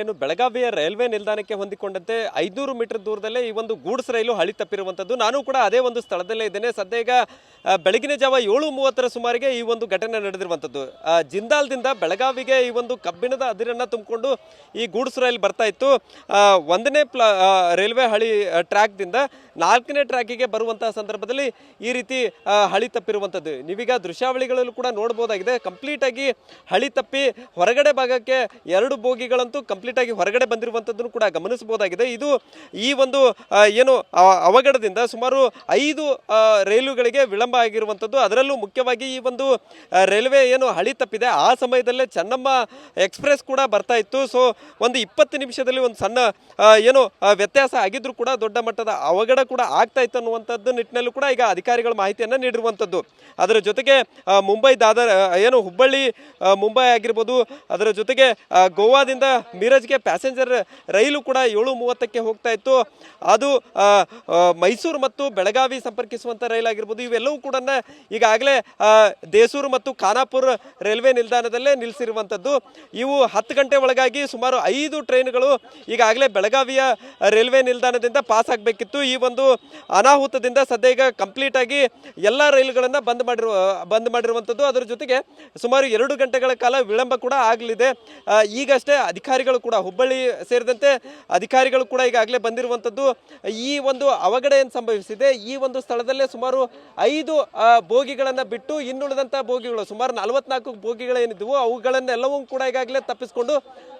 ಏನು ಬೆಳಗಾವಿಯ ರೈಲ್ವೆ ನಿಲ್ದಾಣಕ್ಕೆ ಹೊಂದಿಕೊಂಡಂತೆ ಐನೂರು ಮೀಟರ್ ದೂರದಲ್ಲೇ ಈ ಒಂದು ಗೂಡ್ಸ್ ರೈಲು ಹಳಿ ತಪ್ಪಿರುವಂಥದ್ದು. ನಾನು ಕೂಡ ಅದೇ ಒಂದು ಸ್ಥಳದಲ್ಲೇ ಇದ್ದೇನೆ. ಸದ್ಯ ಬೆಳಗಿನ ಜಾವ ಏಳು ಮೂವತ್ತರ ಸುಮಾರಿಗೆ ಈ ಒಂದು ಘಟನೆ ನಡೆದಿರುವಂಥದ್ದು. ಜಿಂದಾಲ್ದಿಂದ ಬೆಳಗಾವಿಗೆ ಈ ಒಂದು ಕಬ್ಬಿಣದ ಅದಿರನ್ನು ತುಂಬಿಕೊಂಡು ಈ ಗೂಡ್ಸ್ ರೈಲ್ ಬರ್ತಾ ಇತ್ತು. ಒಂದನೇ ಪ್ಲಾ ರೈಲ್ವೆ ಹಳಿ ಟ್ರ್ಯಾಕ್ದಿಂದ ನಾಲ್ಕನೇ ಟ್ರ್ಯಾಕಿಗೆ ಬರುವಂತಹ ಸಂದರ್ಭದಲ್ಲಿ ಈ ರೀತಿ ಹಳಿ ತಪ್ಪಿರುವಂಥದ್ದು. ನೀವೀಗ ದೃಶ್ಯಾವಳಿಗಳಲ್ಲೂ ಕೂಡ ನೋಡ್ಬೋದಾಗಿದೆ ಕಂಪ್ಲೀಟ್ ಆಗಿ ಹಳಿ ತಪ್ಪಿ ಹೊರಗಡೆ ಭಾಗಕ್ಕೆ ಎರಡು ಬೋಗಿಗಳಂತೂ ಕಂಪ್ಲೀಟ್ ಆಗಿ ಹೊರಗಡೆ ಬಂದಿರುವಂಥದ್ದನ್ನು ಕೂಡ ಗಮನಿಸಬಹುದಾಗಿದೆ. ಇದು ಈ ಒಂದು ಏನು ಅವಘಡದಿಂದ ಸುಮಾರು ಐದು ರೈಲುಗಳಿಗೆ ವಿಳಂಬ ಆಗಿರುವಂಥದ್ದು. ಅದರಲ್ಲೂ ಮುಖ್ಯವಾಗಿ ಈ ಒಂದು ರೈಲ್ವೆ ಏನು ಹಳಿ ತಪ್ಪಿದೆ. ಆ ಸಮಯದಲ್ಲೇ ಚೆನ್ನಮ್ಮ ಎಕ್ಸ್ಪ್ರೆಸ್ ಕೂಡ ಬರ್ತಾ ಇತ್ತು. ಸೊ, ಒಂದು ಇಪ್ಪತ್ತು ನಿಮಿಷದಲ್ಲಿ ಒಂದು ಸಣ್ಣ ಏನು ವ್ಯತ್ಯಾಸ ಆಗಿದ್ರು ಕೂಡ ದೊಡ್ಡ ಮಟ್ಟದ ಅವಘಡ ಕೂಡ ಆಗ್ತಾ ಇತ್ತು ಅನ್ನುವಂಥದ್ದು ನಿಟ್ಟಿನಲ್ಲೂ ಕೂಡ ಈಗ ಅಧಿಕಾರಿಗಳು ಮಾಹಿತಿಯನ್ನು ನೀಡಿರುವಂಥದ್ದು. ಅದರ ಜೊತೆಗೆ ಮುಂಬೈ ದಾದರ್ ಏನು, ಹುಬ್ಬಳ್ಳಿ ಮುಂಬೈ ಆಗಿರ್ಬೋದು. ಅದರ ಜೊತೆಗೆ ಗೋವಾದಿಂದ ಗೋವಾದಿಂದ ಮೀರಜ್ಗೆ ಪ್ಯಾಸೆಂಜರ್ ರೈಲು ಕೂಡ ಏಳು ಮೂವತ್ತಕ್ಕೆ ಹೋಗ್ತಾ ಇತ್ತು. ಅದು ಮೈಸೂರು ಮತ್ತು ಬೆಳಗಾವಿ ಸಂಪರ್ಕಿಸುವಂಥ ರೈಲ್ ಆಗಿರ್ಬೋದು. ಇವೆಲ್ಲವೂ ಕೂಡ ಈಗಾಗಲೇ ದೇಸೂರು ಮತ್ತು ಖಾನಾಪುರ ರೈಲ್ವೆ ನಿಲ್ದಾಣದಲ್ಲೇ ನಿಲ್ಲಿಸಿರುವಂಥದ್ದು ಇವು ಹತ್ತು ಗಂಟೆ ಒಳಗಾಗಿ ಸುಮಾರು ಐದು ಟ್ರೈನ್ಗಳು ಈಗಾಗಲೇ ಬೆಳಗಾವಿಯ ರೈಲ್ವೆ ನಿಲ್ದಾಣದಿಂದ ಪಾಸ್ ಆಗಬೇಕಿತ್ತು. ಈ ಒಂದು ಅನಾಹುತದಿಂದ ಸದ್ಯ ಈಗ ಕಂಪ್ಲೀಟ್ ಆಗಿ ಎಲ್ಲ ರೈಲುಗಳನ್ನು ಬಂದ್ ಮಾಡಿರುವ ಬಂದ್ ಮಾಡಿರುವಂಥದ್ದು. ಅದರ ಜೊತೆಗೆ ಸುಮಾರು ಎರಡು ಗಂಟೆಗಳ ಕಾಲ ವಿಳಂಬ ಕೂಡ ಆಗಲಿದೆ. ಈಗಷ್ಟೇ ಅಧಿಕಾರಿಗಳು ಕೂಡ ಹುಬ್ಬಳ್ಳಿ ಸೇರಿದಂತೆ ಅಧಿಕಾರಿಗಳು ಕೂಡ ಈಗಾಗಲೇ ಬಂದಿರುವಂಥದ್ದು. ಈ ಒಂದು ಅವಘಡ ಏನು ಸಂಭವಿಸಿದೆ? ಈ ಒಂದು ಸ್ಥಳದಲ್ಲೇ ಸುಮಾರು ಐದು ಬೋಗಿಗಳನ್ನು ಬಿಟ್ಟು ಇನ್ನುಳಿದಂಥ ಬೋಗಿಗಳು, ಸುಮಾರು ನಲವತ್ನಾಲ್ಕು ಬೋಗಿಗಳೇನಿದ್ದವು ಅವುಗಳನ್ನೆಲ್ಲವೂ ಕೂಡ ಈಗಾಗಲೇ ತಪ್ಪಿಸಿಕೊಂಡು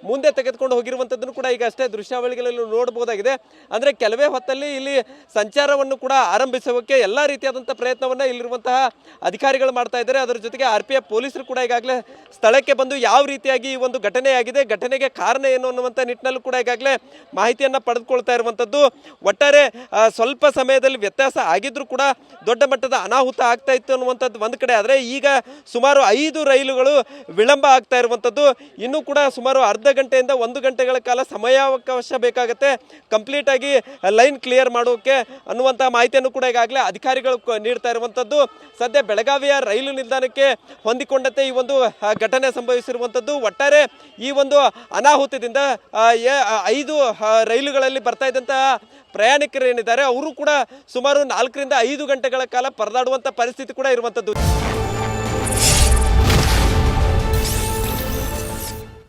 ಮುಂದೆ ತೆಗೆದುಕೊಂಡು ಹೋಗಿರುವಂಥದ್ದನ್ನು ಕೂಡ ಈಗ ಅಷ್ಟೇ ದೃಶ್ಯಾವಳಿಗಳಲ್ಲಿ ನೋಡಬಹುದಾಗಿದೆ. ಅಂದರೆ ಕೆಲವೇ ಹೊತ್ತಲ್ಲಿ ಇಲ್ಲಿ ಸಂಚಾರವನ್ನು ಕೂಡ ಆರಂಭಿಸೋಕೆ ಎಲ್ಲ ರೀತಿಯಾದಂಥ ಪ್ರಯತ್ನವನ್ನು ಇಲ್ಲಿರುವಂತಹ ಅಧಿಕಾರಿಗಳು ಮಾಡ್ತಾ ಇದ್ದಾರೆ. ಅದರ ಜೊತೆಗೆ ಆರ್ ಪಿ ಪೊಲೀಸರು ಕೂಡ ಈಗಾಗಲೇ ಸ್ಥಳಕ್ಕೆ ಬಂದು ಯಾವ ರೀತಿಯಾಗಿ ಈ ಒಂದು ಘಟನೆಯಾಗಿದೆ, ಘಟನೆಗೆ ಕಾರಣ ಏನು ಅನ್ನುವಂಥ ನಿಟ್ಟಿನಲ್ಲೂ ಕೂಡ ಈಗಾಗಲೇ ಮಾಹಿತಿಯನ್ನು ಪಡೆದುಕೊಳ್ತಾ ಇರುವಂಥದ್ದು ಒಟ್ಟಾರೆ ಸ್ವಲ್ಪ ಸಮಯದಲ್ಲಿ ವ್ಯತ್ಯಾಸ ಆಗಿದ್ರೂ ಕೂಡ ದೊಡ್ಡ ಮಟ್ಟದ ಅನಾಹುತ ಆಗ್ತಾ ಇತ್ತು ಅನ್ನುವಂಥದ್ದು ಒಂದು ಕಡೆ. ಆದರೆ ಈಗ ಸುಮಾರು ಐದು ರೈಲುಗಳು ವಿಳಂಬ ಆಗ್ತಾ ಇರುವಂಥದ್ದು ಇನ್ನೂ ಕೂಡ ಸುಮಾರು ಅರ್ಧ ಗಂಟೆಯಿಂದ ಒಂದು ಗಂಟೆಗಳ ಕಾಲ ಸಮಯಾವಕಾಶ ಬೇಕಾಗುತ್ತೆ. ಕಂಪ್ಲೀಟ್ ಆಗಿ ಲೈನ್ ಕ್ಲಿಯರ್ ಮಾಡೋಕೆ ಅನ್ನುವಂಥ ಮಾಹಿತಿಯನ್ನು ಕೂಡ ಈಗಾಗಲೇ ಅಧಿಕಾರಿಗಳು ನೀಡ್ತಾ ಇರುವಂಥದ್ದು ಸದ್ಯ ಬೆಳಗಾವಿಯ ರೈಲು ನಿಲ್ದಾಣಕ್ಕೆ ಹೊಂದಿಕೊಂಡಂತೆ ಈ ಒಂದು ಘಟನೆ ಸಂಭವಿಸಿರುವಂಥದ್ದು ಒಟ್ಟಾರೆ, ಈ ಒಂದು ಅನಾಹುತದಿಂದ ಆ, ಐದು ರೈಲುಗಳಲ್ಲಿ ಬರ್ತಾ ಇದ್ದಂತಹ ಪ್ರಯಾಣಿಕರು ಏನಿದ್ದಾರೆ ಅವರು ಕೂಡ ಸುಮಾರು ನಾಲ್ಕರಿಂದ ಐದು ಗಂಟೆಗಳ ಕಾಲ ಪರದಾಡುವಂಥ ಪರಿಸ್ಥಿತಿ ಕೂಡ ಇರುವಂಥದ್ದು.